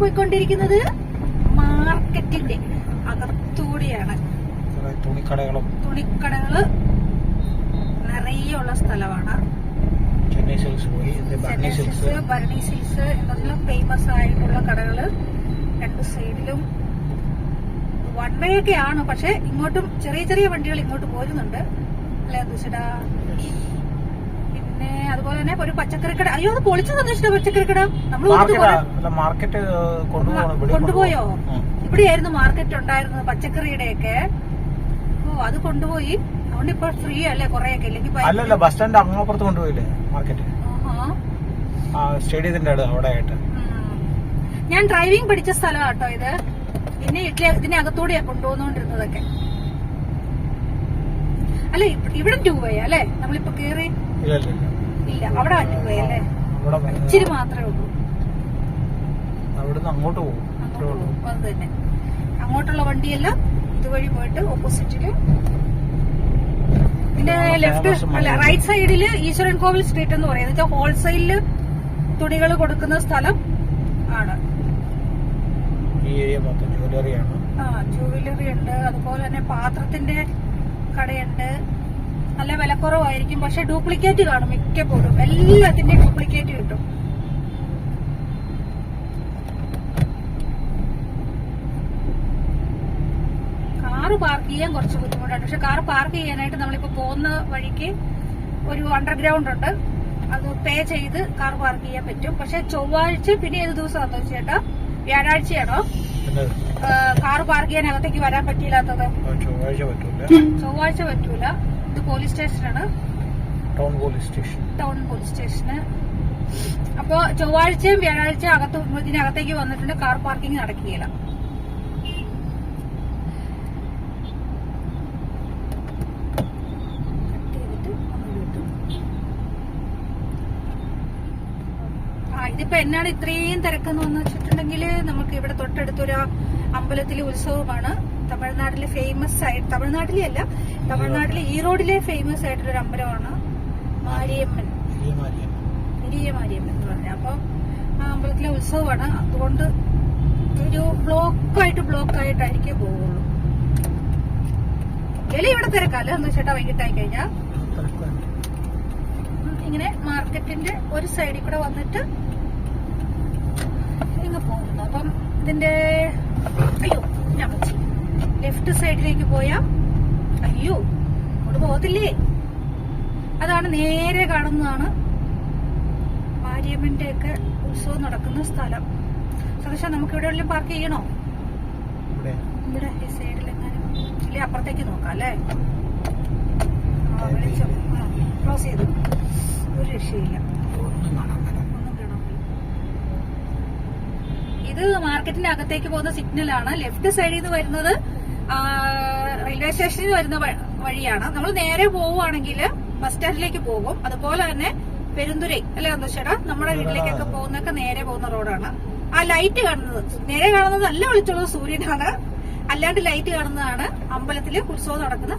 പോയിക്കൊണ്ടിരിക്കുന്നത് മാർക്കറ്റിന്റെ അകത്തൂടെയാണ്. തുണിക്കടകളും. തുണിക്കടകൾ നിറയെ സ്ഥലമാണ്. ചെന്നൈ ഭരണി സിൽസ് എന്നതിലും ഫേമസ് ആയിട്ടുള്ള കടകൾ രണ്ട് സൈഡിലും വൺ വേ ഒക്കെ ആണ്. പക്ഷെ ഇങ്ങോട്ടും ചെറിയ ചെറിയ വണ്ടികൾ ഇങ്ങോട്ട് പോരുന്നുണ്ട്. അല്ലെ ദുശടാ പിന്നെ അതുപോലെ തന്നെ ഒരു പച്ചക്കറി കട അയ്യോ അത് പൊളിച്ചു തന്നിട്ട് പച്ചക്കറി കട നമ്മൾ മാർക്കറ്റ് കൊണ്ടുപോയോ? ഇവിടെയായിരുന്നു മാർക്കറ്റ് ഉണ്ടായിരുന്നത് പച്ചക്കറിയുടെ ഒക്കെ ഓ അത് കൊണ്ടുപോയി. അതുകൊണ്ട് ഇപ്പൊ ഫ്രീ അല്ലേ കൊറേയൊക്കെ? ഇല്ലെങ്കിൽ അല്ലല്ല ബസ് സ്റ്റാൻഡ് അങ്ങോപ്പുറത്ത് കൊണ്ടുപോയില്ലേ മാർക്കറ്റ് സ്റ്റേഡിയത്തിന്റെ അവിടെ ആയിട്ട് ഞാൻ ഡ്രൈവിംഗ് പഠിച്ച സ്ഥലം കേട്ടോ ഇത്. പിന്നെ ഇഡ്ലി ഇതിനെ അകത്തൂടെയാ കൊണ്ടുപോകുന്നോണ്ടിരുന്നതൊക്കെ അല്ലെ ഇവിടെ വേ അല്ലേ? നമ്മളിപ്പോ കേറി ഇല്ല അവിടെ അല്ലേ? ഇച്ചിരി മാത്രമേ ഉള്ളൂ. അവിടുന്ന് അങ്ങോട്ട് പോകും. അത് തന്നെ. അങ്ങോട്ടുള്ള വണ്ടിയെല്ലാം ഇതുവഴി പോയിട്ട് ഓപ്പോസിറ്റിൽ പിന്നെ ലെഫ്റ്റ് അല്ല റൈറ്റ് സൈഡിൽ ഈശ്വരൻ കോവിൽ സ്ട്രീറ്റ് എന്ന് പറയുന്നത് ഹോൾസെയിലിൽ തുണികൾ കൊടുക്കുന്ന സ്ഥലം ആണ്. ജുവലറി ഉണ്ട്. അതുപോലെ തന്നെ പാത്രത്തിന്റെ കടയുണ്ട്. നല്ല വിലക്കുറവായിരിക്കും. പക്ഷെ ഡ്യൂപ്ലിക്കേറ്റ് കാണും മിക്കപ്പോഴും. എല്ലാത്തിന്റെയും ഡ്യൂപ്ലിക്കേറ്റ് കിട്ടും. കാറ് പാർക്ക് ചെയ്യാൻ കുറച്ച് ബുദ്ധിമുട്ടാണ്. പക്ഷെ കാറ് പാർക്ക് ചെയ്യാനായിട്ട് നമ്മളിപ്പോ പോകുന്ന വഴിക്ക് ഒരു അണ്ടർഗ്രൗണ്ട് ഉണ്ട്. അത് പേ ചെയ്ത് കാർ പാർക്ക് ചെയ്യാൻ പറ്റും. പക്ഷെ ചൊവ്വാഴ്ച പിന്നെ ഏത് ദിവസമാണോ ചേട്ടാ? വ്യാഴാഴ്ചയാണോ? കാർ പാർക്ക് ചെയ്യാൻ അകത്തേക്ക് വരാൻ പറ്റിയില്ലാത്തത്. ആ ചൊവ്വാഴ്ച പറ്റൂല. ചൊവ്വാഴ്ച പറ്റൂല. ഇത് പോലീസ് സ്റ്റേഷനാണ് town police station town police സ്റ്റേഷന് അപ്പോ ചൊവ്വാഴ്ചയും വ്യാഴാഴ്ചയും അകത്ത് ഇതിനകത്തേക്ക് വന്നിട്ടുണ്ട്. കാർ പാർക്കിംഗ് നടക്കുകയില്ല. ഇതിപ്പോ എന്നാണ് ഇത്രയും തിരക്കെന്ന് വന്നു വെച്ചിട്ടുണ്ടെങ്കിൽ നമുക്ക് ഇവിടെ തൊട്ടടുത്തൊരു അമ്പലത്തിലെ ഉത്സവമാണ്. തമിഴ്നാട്ടിലെ ഫേമസ് ആയിട്ട് തമിഴ്നാട്ടിലെ അല്ല തമിഴ്നാട്ടിലെ ഈറോഡിലെ. ഫേമസ് ആയിട്ടുള്ള ഒരു അമ്പലമാണ് മാരിയമ്മൻ. പെരിയ മാരിയമ്മൻ എന്ന് പറഞ്ഞ. അപ്പൊ ആ അമ്പലത്തിലെ ഉത്സവമാണ്. അതുകൊണ്ട് ഒരു ബ്ലോക്കായിട്ട് ബ്ലോക്കായിട്ടായിരിക്കും പോവുള്ളൂ. വില ഇവിടെ തിരക്കാൽ എന്ന് ചേട്ടാ വൈകിട്ടായി കഴിഞ്ഞാൽ ഇങ്ങനെ മാർക്കറ്റിന്റെ ഒരു സൈഡിൽ കൂടെ വന്നിട്ട് ഇങ്ങ് പോകുന്നു. അപ്പം ഇതിന്റെ അയ്യോ ലെഫ്റ്റ് സൈഡിലേക്ക് പോയാ അയ്യോ അങ്ങോട്ട് പോകത്തില്ലേ? അതാണ് നേരെ കാണുന്നതാണ് മാരിയമ്മന്റെ ഒക്കെ ഉത്സവം നടക്കുന്ന സ്ഥലം. സതീഷ നമുക്ക് ഇവിടെ എവിടെയും പാർക്ക് ചെയ്യണോ? ഇവിടെ. ഈ സൈഡിൽ എങ്ങാനും ഇല്ലേ അപ്പുറത്തേക്ക് നോക്കാം അല്ലേ? ക്ലോസ് ചെയ്തു. ഒരു രക്ഷയില്ല. ഇത് മാർക്കറ്റിന്റെ അകത്തേക്ക് പോകുന്ന സിഗ്നൽ ആണ്. ലെഫ്റ്റ് സൈഡിൽ നിന്ന് വരുന്നത് റെയിൽവേ സ്റ്റേഷനിൽ വരുന്ന വഴിയാണ്. നമ്മൾ നേരെ പോവുകയാണെങ്കിൽ ബസ് സ്റ്റാൻഡിലേക്ക് പോകും. അതുപോലെ തന്നെ പെരുന്തുരൈ അല്ലെ സന്തോഷേടാ നമ്മുടെ വീട്ടിലേക്കൊക്കെ പോകുന്നൊക്കെ നേരെ പോകുന്ന റോഡാണ്. ആ ലൈറ്റ് കാണുന്നത് നേരെ കാണുന്നത് നല്ല വിളിച്ചുള്ളത് സൂര്യനാണ്. അല്ലാണ്ട് ലൈറ്റ് കാണുന്നതാണ് അമ്പലത്തിൽ ഉത്സവം നടക്കുന്ന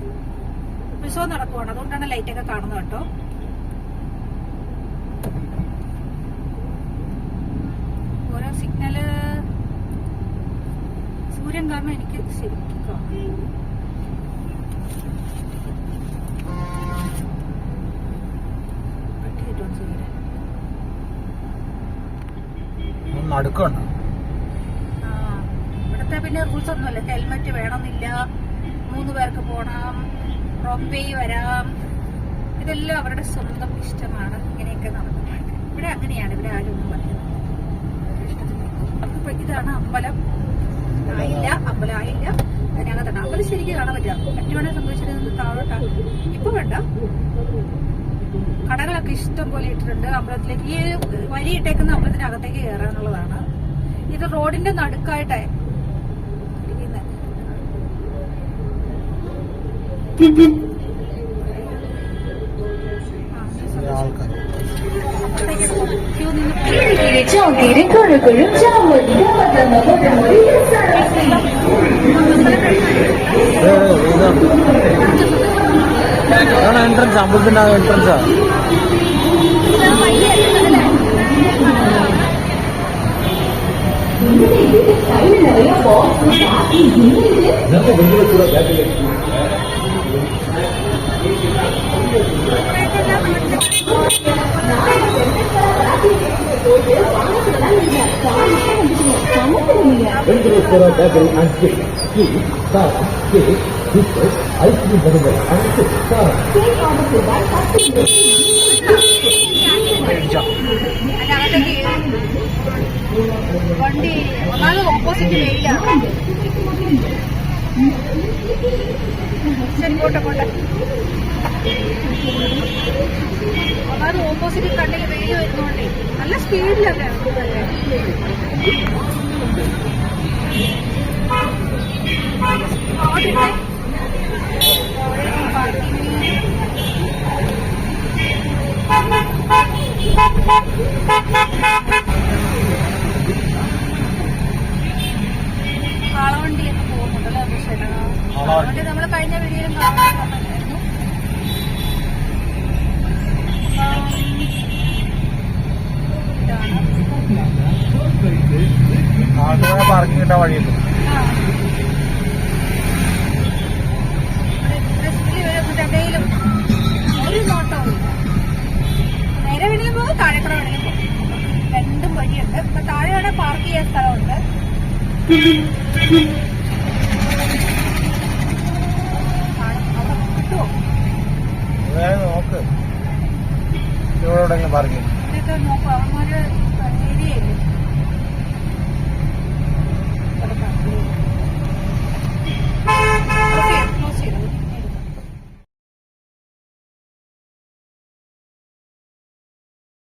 ഉത്സവം നടക്കുവാണ്. അതുകൊണ്ടാണ് ലൈറ്റ് ഒക്കെ കാണുന്നത് കേട്ടോ. ഓരോ സിഗ്നൽ സൂര്യൻ കാരണം എനിക്ക് ശരിക്കും നടുക്കുണ്ട് ആ, ഇവിടുത്തെ പിന്നെ റൂൾസ് ഒന്നുമല്ല. ഹെൽമെറ്റ് വേണമെന്നില്ല. മൂന്ന് പേർക്ക് പോണം. റോപ്പേ വരാം. ഇതെല്ലാം അവരുടെ സ്വന്തം ഇഷ്ടമാണ്. ഇങ്ങനെയൊക്കെ നടക്കുന്നത് ഇവിടെ അങ്ങനെയാണ്. ഇവിടെ ആരും ഒന്നും പറയുന്നത് ഇതാണ് അമ്പലം. ആയില്ല അമ്പലം ആയില്ല അതിനകത്താണ് അമ്പലം ശരിക്കും കാണാൻ പറ്റില്ല. പറ്റുവാണെങ്കിൽ സന്തോഷിച്ചിരുന്നു താഴോട്ടാ. ഇപ്പൊ വേണ്ട. കടകളൊക്കെ ഇഷ്ടം പോലെ ഇട്ടിട്ടുണ്ട്. അമ്പലത്തിലേക്ക് ഈ വരി ഇട്ടേക്കുന്ന അമ്പലത്തിനകത്തേക്ക് കയറാനുള്ളതാണ് ഇത് റോഡിന്റെ നടുക്കായിട്ടേ അപ്പുറത്തേക്ക് ക്യൂ നിന്ന് ಚಾಕಿರಿ ಕೊಡುಗಳು ಚಾಮುಂಡಿ ಮದನ ಮೊದಮುರಿ ಸರಸಿ entrance ಅಂಬುದಿನ entrance Venkateshwara bakery and cake ice cream opposite കണ്ണിൽ വെയിൽ വരുന്നോണ്ടേ നല്ല സ്പീഡിലല്ലേ കാളവണ്ടിയൊക്കെ പോകുന്നുണ്ടല്ലോ? ചേട്ടാ കാളവണ്ടി നമ്മൾ കഴിഞ്ഞ വീഡിയോയിലും കാണുന്നുണ്ടായിരുന്നു വേണമെങ്കിലും പോകും കൂടെ വേണമെങ്കിലും രണ്ടും വഴിയുണ്ട്. ഇപ്പൊ താഴെ പാർക്ക് ചെയ്യാൻ സ്ഥലമുണ്ട് നോക്ക് ഇവിടെ പാർക്ക് ചെയ്യും നോക്കും. അവന്മാര്